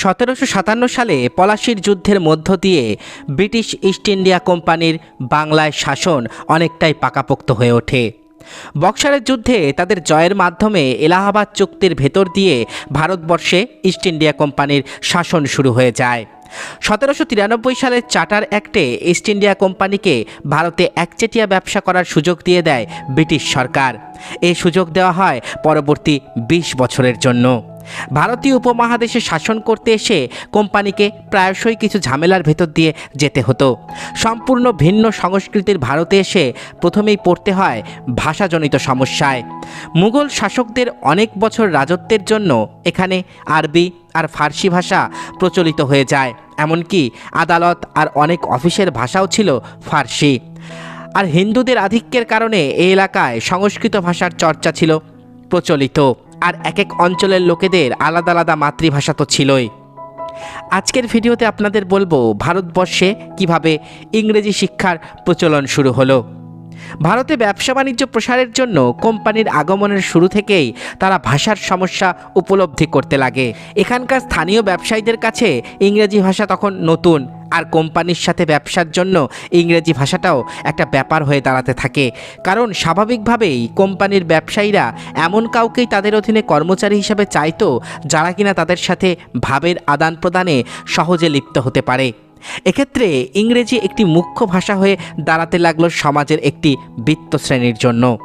সতেরোশো সাতান্ন সালে পলাশির যুদ্ধের মধ্য দিয়ে ব্রিটিশ ইস্ট ইন্ডিয়া কোম্পানির বাংলায় শাসন অনেকটাই পাকাপোক্ত হয়ে ওঠে। বক্সারের যুদ্ধে তাদের জয়ের মাধ্যমে এলাহাবাদ চুক্তির ভেতর দিয়ে ভারতবর্ষে ইস্ট ইন্ডিয়া কোম্পানির শাসন শুরু হয়ে যায়। সতেরোশো তিরানব্বই সালের চার্টার অ্যাক্টে ইস্ট ইন্ডিয়া কোম্পানিকে ভারতে একচেটিয়া ব্যবসা করার সুযোগ দিয়ে দেয় ব্রিটিশ সরকার। এই সুযোগ দেওয়া হয় পরবর্তী বিশ বছরের জন্য। ভারতীয় উপমহাদেশে শাসন করতে এসে কোম্পানিকে প্রায়শই কিছু ঝামেলার ভেতর দিয়ে যেতে হতো। সম্পূর্ণ ভিন্ন সংস্কৃতির ভারতে এসে প্রথমেই পড়তে হয় ভাষাজনিত সমস্যায়। মুঘল শাসকদের অনেক বছর রাজত্বের জন্য এখানে আরবি আর ফার্সি ভাষা প্রচলিত হয়ে যায়। এমনকি আদালত আর অনেক অফিসের ভাষাও ছিল ফার্সি। আর হিন্দুদের আধিক্যের কারণে এই এলাকায় সংস্কৃত ভাষার চর্চা ছিল প্রচলিত। আর এক এক অঞ্চলের লোকেদের আলাদা আলাদা মাতৃভাষা তো ছিলই। আজকের ভিডিওতে আপনাদের বলব, ভারতবর্ষে কীভাবে ইংরেজি শিক্ষার প্রচলন শুরু হলো। ভারতে ব্যবসা বাণিজ্য প্রসারের জন্য কোম্পানির আগমনের শুরু থেকেই তারা ভাষার সমস্যা উপলব্ধি করতে লাগে। এখানকার স্থানীয় ব্যবসায়ীদের কাছে ইংরেজি ভাষা তখন নতুন, আর কোম্পানির সাথে ব্যবসার জন্য ইংরেজি ভাষাটাও একটা ব্যাপার হয়ে দাঁড়াতে থাকে। কারণ স্বাভাবিকভাবেই কোম্পানির ব্যবসায়ীরা এমন কাউকেই তাদের অধীনে কর্মচারী হিসেবে চাইতো, যারা কিনা তাদের সাথে ভাবের আদান প্রদানে সহজে লিপ্ত হতে পারে। এক্ষেত্রে ইংরেজি একটি মুখ্য ভাষা হয়ে দাঁড়াতে লাগল সমাজের একটি বৃত্ত শ্রেণির জন্য।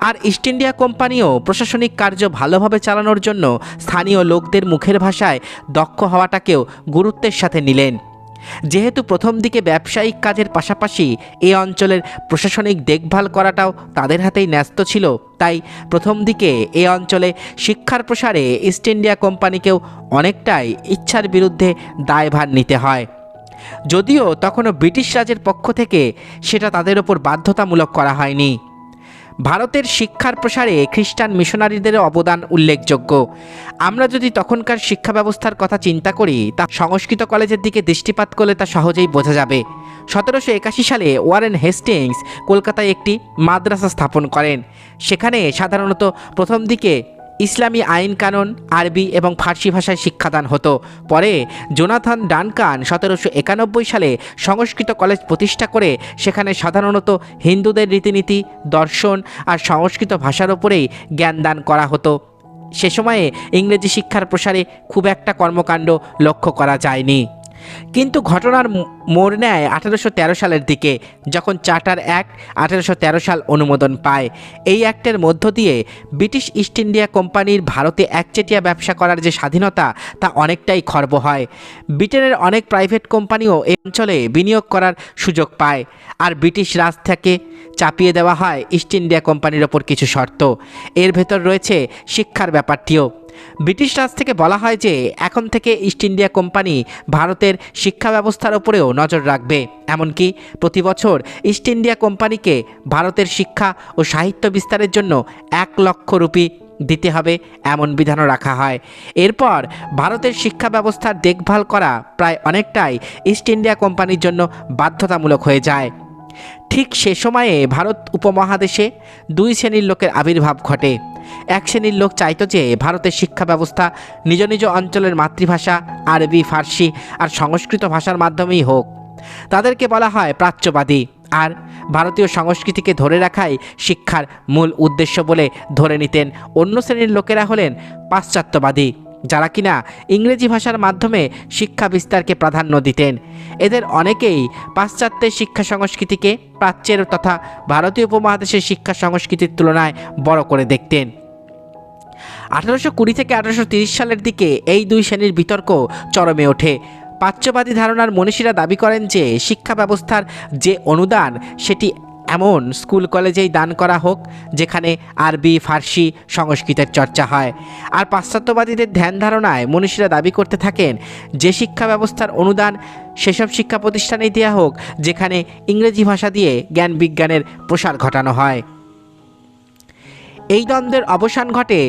আর ইস্ট ইন্ডিয়া কোম্পানিও প্রশাসনিক কার্য ভালোভাবে চালানোর জন্য স্থানীয় লোকদের মুখের ভাষায় দক্ষ হওয়াটাকেও গুরুত্বের সাথে নিলেন। যেহেতু প্রথম দিকে ব্যবসায়িক কাজের পাশাপাশি এই অঞ্চলের প্রশাসনিক দেখভাল করাটাও তাদের হাতেই ন্যস্ত ছিল, তাই প্রথম দিকে এই অঞ্চলে শিক্ষার প্রসারে ইস্ট ইন্ডিয়া কোম্পানিকেও অনেকটাই ইচ্ছার বিরুদ্ধে দায়ভার নিতে হয়। যদিও তখনও ব্রিটিশ রাজের পক্ষ থেকে সেটা তাদের ওপর বাধ্যতামূলক করা হয়নি। ভারতের শিক্ষার প্রসারে খ্রিস্টান মিশনারিদের অবদান উল্লেখযোগ্য। আমরা যদি তখনকার শিক্ষা ব্যবস্থার কথা চিন্তা করি, তা সংস্কৃত কলেজের দিকে দৃষ্টিপাত করলে তা সহজেই বোঝা যাবে। সতেরোশো একাশি সালে ওয়ারেন হেস্টিংস কলকাতায় একটি মাদ্রাসা স্থাপন করেন। সেখানে সাধারণত প্রথম দিকে ইসলামী আইন কানুন, আরবি এবং ফার্সি ভাষায় শিক্ষাদান হতো। পরে জোনাথন ডানকান সতেরোশো একানব্বই সালে সংস্কৃত কলেজ প্রতিষ্ঠা করে, সেখানে সাধারণত হিন্দুদের রীতিনীতি, দর্শন আর সংস্কৃত ভাষার ওপরেই জ্ঞানদান করা হতো। সে সময়ে ইংরেজি শিক্ষার প্রসারে খুব একটা কর্মকাণ্ড লক্ষ্য করা যায়নি। কিন্তু ঘটনার মোড় নেয় আঠারোশো সালের দিকে, যখন চার্টার অ্যাক্ট আঠেরোশো তেরো সাল অনুমোদন পায়। এই অ্যাক্টের মধ্য দিয়ে ব্রিটিশ ইস্ট ইন্ডিয়া কোম্পানির ভারতে একচেটিয়া ব্যবসা করার যে স্বাধীনতা, তা অনেকটাই খর্ব হয়। ব্রিটেনের অনেক প্রাইভেট কোম্পানিও এই অঞ্চলে বিনিয়োগ করার সুযোগ পায়। আর ব্রিটিশ রাজ থেকে চাপিয়ে দেওয়া হয় ইস্ট ইন্ডিয়া কোম্পানির ওপর কিছু শর্ত। এর ভেতর রয়েছে শিক্ষার ব্যাপারটিও। ব্রিটিশ রাজ থেকে বলা হয় যে এখন থেকে ইস্ট ইন্ডিয়া কোম্পানি ভারতের শিক্ষা ব্যবস্থার ওপরেও নজর রাখবে। এমনকি প্রতি বছর ইস্ট ইন্ডিয়া কোম্পানিকে ভারতের শিক্ষা ও সাহিত্য বিস্তারের জন্য এক লক্ষ রুপি দিতে হবে এমন বিধানও রাখা হয়। এরপর ভারতের শিক্ষা ব্যবস্থার দেখভাল করা প্রায় অনেকটাই ইস্ট ইন্ডিয়া কোম্পানির জন্য বাধ্যতামূলক হয়ে যায়। ঠিক সে সময়ে ভারত উপমহাদেশে দুই শ্রেণির লোকের আবির্ভাব ঘটে। এক শ্রেণির লোক চাইতো যে ভারতের শিক্ষা ব্যবস্থা নিজ নিজ অঞ্চলের মাতৃভাষা, আরবি, ফার্সি আর সংস্কৃত ভাষার মাধ্যমেই হোক। তাদেরকে বলা হয় প্রাচ্যবাদী আর ভারতীয় সংস্কৃতিকে ধরে রাখাই শিক্ষার মূল উদ্দেশ্য বলে ধরে নিতেন। অন্য শ্রেণির লোকেরা হলেন পাশ্চাত্যবাদী। যারা কিনা ইংরেজি ভাষার মাধ্যমে শিক্ষা বিস্তারকে প্রাধান্য দিতেন। এদের অনেকেই পাশ্চাত্যের শিক্ষা সংস্কৃতিকে প্রাচ্যের তথা ভারতীয় উপমহাদেশের শিক্ষা সংস্কৃতির তুলনায় বড় করে দেখতেন। আঠারোশো কুড়ি থেকে আঠারোশো সালের দিকে এই দুই শ্রেণির বিতর্ক চরমে ওঠে। প্রাচ্যবাদী ধারণার মনীষীরা দাবি করেন যে শিক্ষা ব্যবস্থার যে অনুদান, সেটি এমন স্কুল কলেজেই দান করা হোক, যেখানে আরবি, ফার্সি সংস্কৃতের চর্চা হয়। আর পাশ্চাত্যবাদীদের ধ্যান ধারণায় মনীষীরা দাবি করতে থাকেন, যে শিক্ষা ব্যবস্থার অনুদান সেসব শিক্ষা প্রতিষ্ঠানেই দেওয়া হোক, যেখানে ইংরেজি ভাষা দিয়ে জ্ঞান বিজ্ঞানের প্রসার ঘটানো হয়। এই দ্বন্দ্বের অবসান ঘটে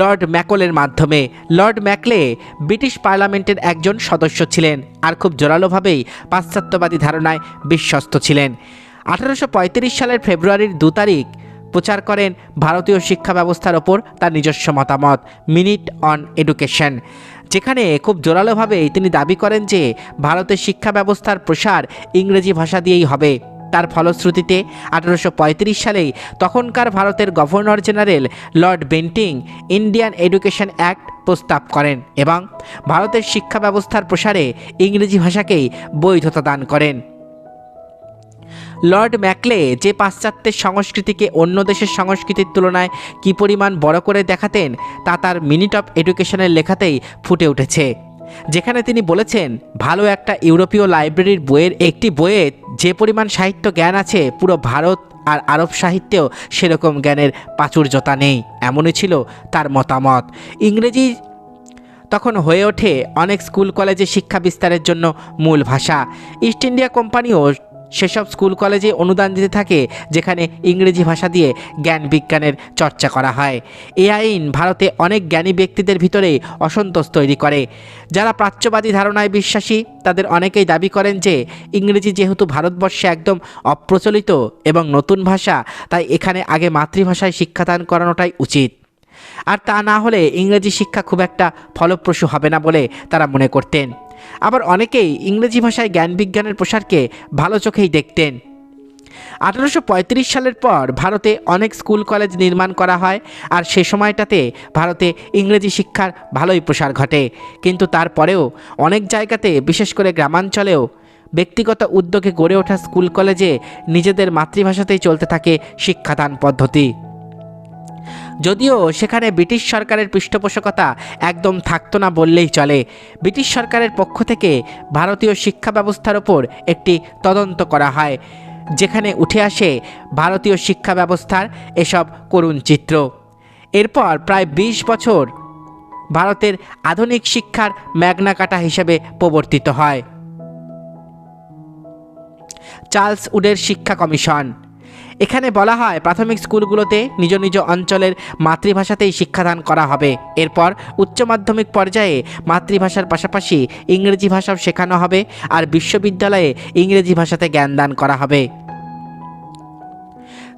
লর্ড ম্যাকলের মাধ্যমে। লর্ড ম্যাকলে ব্রিটিশ পার্লামেন্টের একজন সদস্য ছিলেন, আর খুব জোরালোভাবেই পাশ্চাত্যবাদী ধারণায় বিশ্বস্ত ছিলেন। আঠারোশো পঁয়ত্রিশ সালের ফেব্রুয়ারির দু তারিখ প্রচার করেন ভারতীয় শিক্ষা ব্যবস্থার ওপর তার নিজস্ব মতামত মিনিট অন এডুকেশন যেখানে খুব জোরালোভাবেই তিনি দাবি করেন যে ভারতের শিক্ষা ব্যবস্থার প্রসার ইংরেজি ভাষা দিয়েই হবে। তার ফলশ্রুতিতে আঠারোশো সালেই তখনকার ভারতের governor general Lord Bentinck Indian education act প্রস্তাব করেন এবং ভারতের শিক্ষা ব্যবস্থার প্রসারে ইংরেজি ভাষাকেই বৈধতা দান করেন। লর্ড ম্যাকলে যে পাশ্চাত্যের সংস্কৃতিকে অন্য দেশের সংস্কৃতির তুলনায় কী পরিমাণ বড় করে দেখাতেন, তা তার মিনিট অফ এডুকেশনের লেখাতেই ফুটে উঠেছে। যেখানে তিনি বলেছেন, ভালো একটা ইউরোপীয় লাইব্রেরির বইয়ের একটি বইয়ে যে পরিমাণ সাহিত্য জ্ঞান আছে, পুরো ভারত আর আরব সাহিত্যেও সেরকম জ্ঞানের প্রাচুর্যতা নেই। এমনই ছিল তার মতামত। ইংরেজি তখন হয়ে ওঠে অনেক স্কুল, কলেজে শিক্ষা বিস্তারের জন্য মূল ভাষা। ইস্ট ইন্ডিয়া কোম্পানিও সেসব স্কুল কলেজে অনুদান দিতে থাকে, যেখানে ইংরেজি ভাষা দিয়ে জ্ঞান বিজ্ঞানের চর্চা করা হয়। এ আইন ভারতে অনেক জ্ঞানী ব্যক্তিদের ভিতরে অসন্তোষ তৈরি করে। যারা প্রাচ্যবাদী ধারণায় বিশ্বাসী, তাদের অনেকেই দাবি করেন যে, ইংরেজি যেহেতু ভারতবর্ষে একদম অপ্রচলিত এবং নতুন ভাষা, তাই এখানে আগে মাতৃভাষায় শিক্ষাদান করানোটাই উচিত। আর তা না হলে ইংরেজি শিক্ষা খুব একটা ফলপ্রসূ হবে না বলে তারা মনে করতেন। আবার অনেকেই ইংরেজি ভাষায় জ্ঞান বিজ্ঞানের প্রসারকে ভালো চোখেই দেখতেন। আঠারোশো সালের পর ভারতে অনেক স্কুল কলেজ নির্মাণ করা হয় আর সে সময়টাতে ভারতে ইংরেজি শিক্ষার ভালোই প্রসার ঘটে। কিন্তু তারপরেও অনেক জায়গাতে, বিশেষ করে গ্রামাঞ্চলেও, ব্যক্তিগত উদ্যোগে গড়ে ওঠা স্কুল কলেজে নিজেদের মাতৃভাষাতেই চলতে থাকে শিক্ষাদান পদ্ধতি। যদিও সেখানে ব্রিটিশ সরকারের পৃষ্ঠপোষকতা একদম থাকতো না বললেই চলে, ব্রিটিশ সরকারের পক্ষ থেকে ভারতীয় শিক্ষা ব্যবস্থার ওপর একটি তদন্ত করা হয়, যেখানে উঠে আসে ভারতীয় শিক্ষা ব্যবস্থার এসব করুণ চিত্র। এরপর প্রায় ২০ বছর ভারতের আধুনিক শিক্ষার ম্যাগনাকাটা হিসেবে প্রবর্তিত হয়। চার্লস উডের শিক্ষা কমিশন এখানে বলা হয় প্রাথমিক স্কুলগুলোতে নিজ নিজ অঞ্চলের মাতৃভাষাতেই শিক্ষাদান করা হবে। এরপর উচ্চ মাধ্যমিক পর্যায়ে মাতৃভাষার পাশাপাশি ইংরেজি ভাষাও শেখানো হবে আর বিশ্ববিদ্যালয়ে ইংরেজি ভাষাতে জ্ঞান দান করা হবে।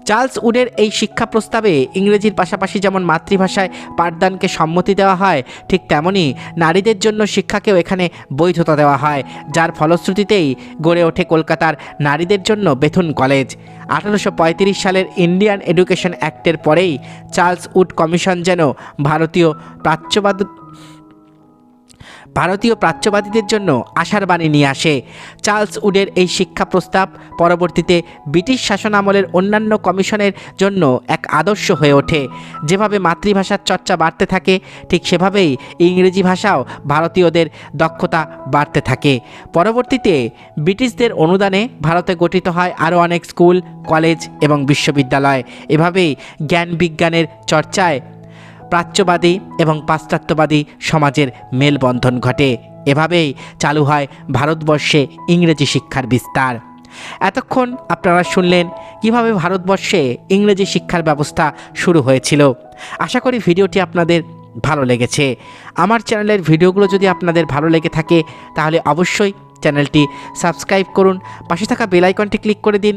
চার্লস উডের এই শিক্ষা প্রস্তাবে ইংরেজির পাশাপাশি যেমন মাতৃভাষায় পাঠদানকে সম্মতি দেওয়া হয়, ঠিক তেমনই নারীদের জন্য শিক্ষাকেও এখানে বৈধতা দেওয়া হয়। যার ফলশ্রুতিতেই গড়ে ওঠে কলকাতার নারীদের জন্য বেথুন কলেজ। আঠারোশো পঁয়ত্রিশ সালের ইন্ডিয়ান এডুকেশন অ্যাক্টের পরেই চার্লস উড কমিশন যেন ভারতীয় প্রাচ্যবাদ ভারতীয় প্রাচ্যবাদীদের জন্য আশার বাণী নিয়ে আসে। চার্লস উডের এই শিক্ষা প্রস্তাব পরবর্তীতে ব্রিটিশ শাসনামলের অন্যান্য কমিশনের জন্য এক আদর্শ হয়ে ওঠে। যেভাবে মাতৃভাষার চর্চা বাড়তে থাকে, ঠিক সেভাবেই ইংরেজি ভাষাও ভারতীয়দের দক্ষতা বাড়তে থাকে। পরবর্তীতে ব্রিটিশদের অনুদানে ভারতে গঠিত হয় আরও অনেক স্কুল, কলেজ এবং বিশ্ববিদ্যালয়। এভাবেই জ্ঞান বিজ্ঞানের চর্চায় প্রাচ্যবাদী এবং পাশ্চাত্যবাদী সমাজের মেলবন্ধন ঘটে। এভাবেই চালু হয় ভারতবর্ষে ইংরেজি শিক্ষার বিস্তার। এতক্ষণ আপনারা শুনলেন কীভাবে ভারতবর্ষে ইংরেজি শিক্ষার ব্যবস্থা শুরু হয়েছিল। আশা করি ভিডিওটি আপনাদের ভালো লেগেছে। আমার চ্যানেলের ভিডিওগুলো যদি আপনাদের ভালো লেগে থাকে, তাহলে অবশ্যই চ্যানেলটি সাবস্ক্রাইব করুন। পাশে থাকা বেল আইকনটি ক্লিক করে দিন।